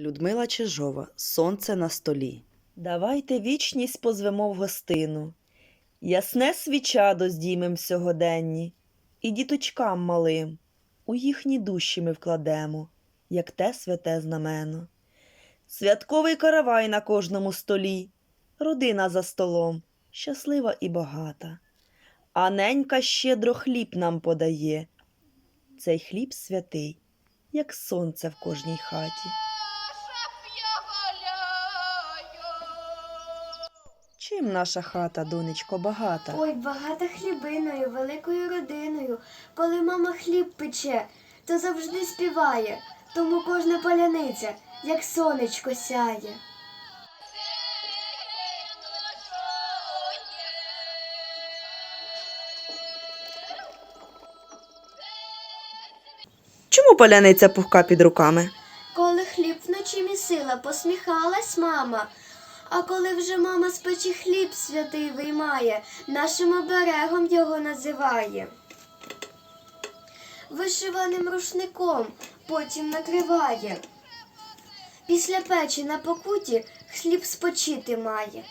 Людмила Чижова, Сонце на столі. Давайте вічність позвемо в гостину. Ясне свічадо здіймем сьогоденні, і діточкам малим у їхні душі ми вкладемо, як те святе знамено. Святковий каравай на кожному столі, родина за столом, щаслива і багата. А ненька щедро хліб нам подає. Цей хліб святий, як сонце в кожній хаті. Чим наша хата, донечко, багата? Ой, багата хлібиною, великою родиною. Коли мама хліб пече, то завжди співає, тому кожна паляниця, як сонечко сяє. Чому паляниця пухка під руками? Коли хліб вночі місила, посміхалась мама. А коли вже мама з печі хліб святий виймає, нашим оберегом його називає. Вишиваним рушником потім накриває. Після печі на покуті хліб спочити має.